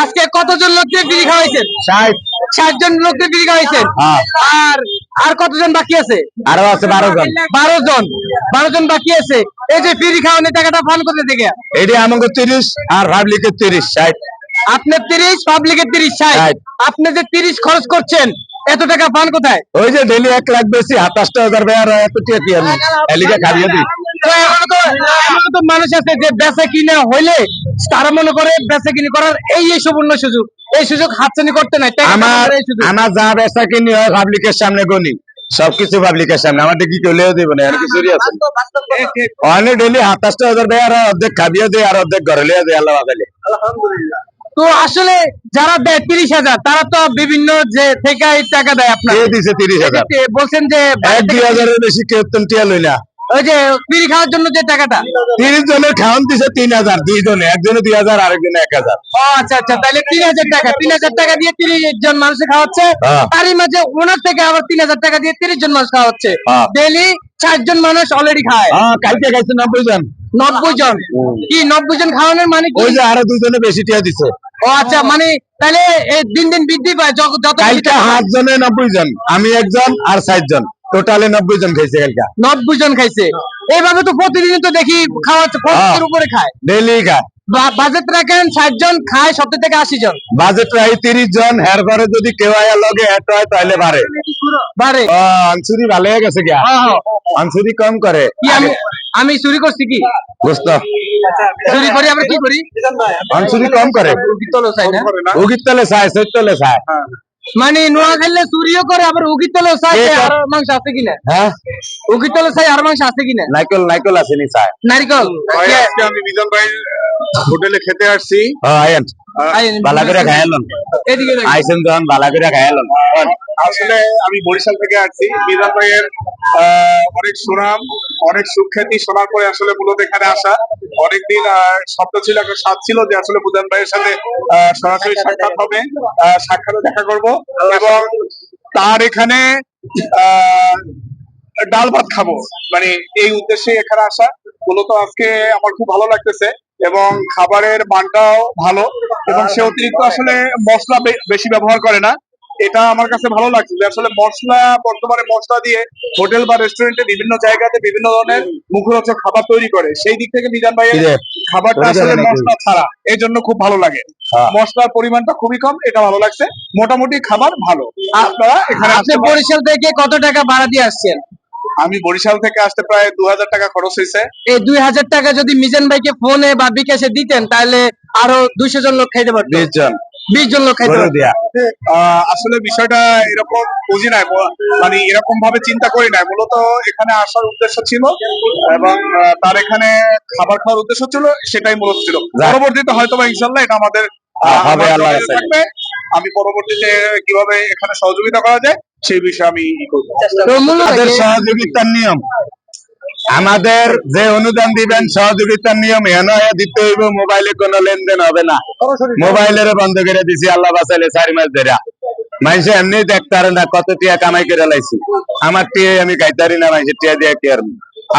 আজকে কতজন লোককে বিড়ি খাওয়াইছেন? ষাট। ষাট জন লোককে বিড়ি খাওয়াইছেন? হ্যাঁ। আর আর কতজন বাকি আছে? আরও আছে বারো জন। বারো জন। বারো জন বাকি আছে। এই যে বিড়ি খাওয়ানোর টাকাটা ফান করতে থেকে? এটি আমাকে তিরিশ আর ভাবলিকে তিরিশ ষাট। আপনার তিরিশ পাবলিকের তিরিশ ষাট। আপনি যে তিরিশ খরচ করছেন এত টাকা পান কোথায়? ওই যে ডেলি এক লাখ বেশি সাতাশটা হাজার বেয়ার এত টিয়া কি আমি এলিকে খাইয়ে দিই। মানুষ আছে যে বেচা কিনা হইলে তারা মনে করে বেচা কিনি করার এই এই সুবর্ণ সুযোগ। এই সুযোগ হাতছানি করতে নাই আমার। আমার যা বেচা কিনি হয় পাবলিকের সামনে গনি সবকিছু পাবলিকের সামনে। আমাদের কি চলেও দেবো না আর কিছুরই আছে অনেক ডেলি সাতাশটা হাজার বেয়ার অর্ধেক খাবিয়ে দেয় আর অর্ধেক ঘরে লিয়ে দেয় আল্লাহ বাগালে তো আসলে যারা দেয় তিরিশ হাজার তারা তো বিভিন্ন যে থেকে টাকা দেয় আপনার। কে দিছে তিরিশ হাজার? বলছেন যে এক দুই হাজারের বেশি কেউ টিয়া লই না। ওই যে বিড়ি খাওয়ার জন্য যে টাকাটা? তিরিশ জনের খাওয়ান দিছে তিন হাজার দুই জনে একজনে দুই হাজার আরেকজনে এক হাজার। ও আচ্ছা আচ্ছা তাহলে তিন হাজার টাকা তিন হাজার টাকা দিয়ে তিরিশ জন মানুষ খাওয়াচ্ছে হ্যাঁ। তারই মাঝে ওনার থেকে আবার তিন হাজার টাকা দিয়ে তিরিশ জন মানুষ খাওয়াচ্ছে। হ্যাঁ। ডেলি চার জন মানুষ অলরেডি খায়। হ্যাঁ কালকে খাইছে নব্বই জন। নব্বই জন। কি নব্বই জন খাওয়ানোর মানে কি? ওই যে আরও দুজনে বেশি টিয়া দিছে। ও আচ্ছা মানে তাহলে দিন দিন বৃদ্ধি পায় যত কালকে জনে নব্বই জন আমি একজন আর ষাট জন। টোটালে নব্বই জন খাইছে কালকে। নব্বই জন খাইছে। এইভাবে তো প্রতিদিন তো দেখি পঞ্চাশের উপরে খায়। ডেলি খা বা- বাজেট রাখেন ষাট জন খায় সত্তর থেকে আশি জন। বাজেট রাই তিরিশ জন হের পরে যদি কেউ আয়া লগে এত হয় তাহলে বারে ও, আনসুরি ভালো হয়ে গেছে গিয়া। হ্যাঁ, হ্যাঁ। আনসুরি কম করে। আমি চুরি করছি কি? বুঝত। চুরি করি আমরা কি করি? আনসুরি কম করে। তলো চাই না। উগির তলে চায় সৈর তলে চায় মানে নোয়া খেললে চুরিও করে আবার উগির তলে চাই আর মাংস আছে কিনা। হ্যাঁ? উগির তলে চাই আর মাংস আছে কিনা। নাইকল নাইকল আছে নি নারিকল। নারকেল আজকে আমি বিজন ভাই হোটেলে খেতে আসছি। হ্যাঁ আয়েন। ভালো বালা করে খাইলন এদিকে। আইসেন যখন বালা করে খাইলাম আসলে আমি বরিশাল থেকে আসছি। মিজান ভাইয়ের অনেক সুনাম অনেক সুখ্যাতি শোনার পরে আসলে মূলত এখানে আসা। অনেকদিন স্বপ্ন ছিল একটা স্বাদ ছিল যে আসলে মিজান ভাইয়ের সাথে সরাসরি সাক্ষাৎ হবে আহ, সাক্ষাতে দেখা করব। এবং তার এখানে ডাল ভাত খাব। মানে এই উদ্দেশ্যে এখানে আসা। মূলত আজকে আমার খুব ভালো লাগতেছে এবং খাবারের মানটাও ভালো। এবং সে অতিরিক্ত আসলে মশলা বেশি ব্যবহার করে না। এটা আমার কাছে ভালো লাগছে যে আসলে মশলা বর্তমানে মশলা দিয়ে হোটেল বা রেস্টুরেন্টে বিভিন্ন জায়গাতে বিভিন্ন ধরনের মুখরোচক খাবার তৈরি করে। সেই দিক থেকে মিজান ভাইয়ের রে? খাবারটা আসলে মশলা ছাড়া। এই জন্য খুব ভালো লাগে। হ্যাঁ। মশলার পরিমাণটা খুবই কম এটা ভালো লাগছে। মোটামুটি খাবার ভালো। আপনারা এখানে আপনি বরিশাল থেকে কত টাকা ভাড়া দিয়ে আসছেন? আমি বরিশাল থেকে আসতে প্রায় দু হাজার টাকা খরচ হয়েছে। এই দুই হাজার টাকা যদি মিজান ভাইকে ফোনে বা বিকাশে দিতেন তাহলে আরও দুইশো জন লোক খাইতে পারতো। জন। বিশ জন লোক খাইতে আসলে বিষয়টা এরকম বুঝি নাই মানে এরকম ভাবে চিন্তা করি নাই। মূলত এখানে আসার উদ্দেশ্য ছিল এবং তার এখানে খাবার খাওয়ার উদ্দেশ্য ছিল সেটাই মূলত ছিল। পরবর্তীতে হয়তো বা ইনশাল্লাহ এটা আমাদের। থাকবে। আমি পরবর্তীতে কীভাবে এখানে সহযোগিতা করা যায় সেই বিষয়ে আমি সহযোগিতার নিয়ম। আমাদের যে অনুদান দিবেন সহযোগিতার নিয়ম এন দিতে হইব মোবাইলে কোনো লেনদেন হবে না। মোবাইলের বন্ধ করে দিছি আল্লাহ বাঁচাইলে চারি মাস ধরে। মানুষে এমনি দেখতারে না কত টিয়া কামাই করে লাইছি। আমার টিয়া আমি গাইতারি না মানুষের টিয়া দিয়ে কি আর?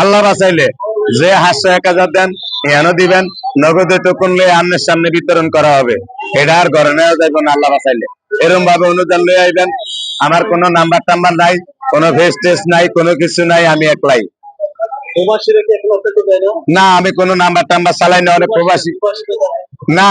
আল্লাহ বাঁচাইলে যে হাতশো এক হাজার দেন এন দিবেন নগদে টোকন লয়ে আমনের সামনে বিতরণ করা হবে। এটা আর ঘরে নেওয়া যাইব না আল্লাহ বাঁচাইলে। এরকম ভাবে অনুদান লয়ে আইবেন। আমার কোনো নাম্বার টাম্বার নাই কোনো ফেস টেস্ট নাই কোনো কিছু নাই আমি একলাই। না? আমি কোনো নাম্বার টাম্বার চালাই না অনেক প্রবাসী না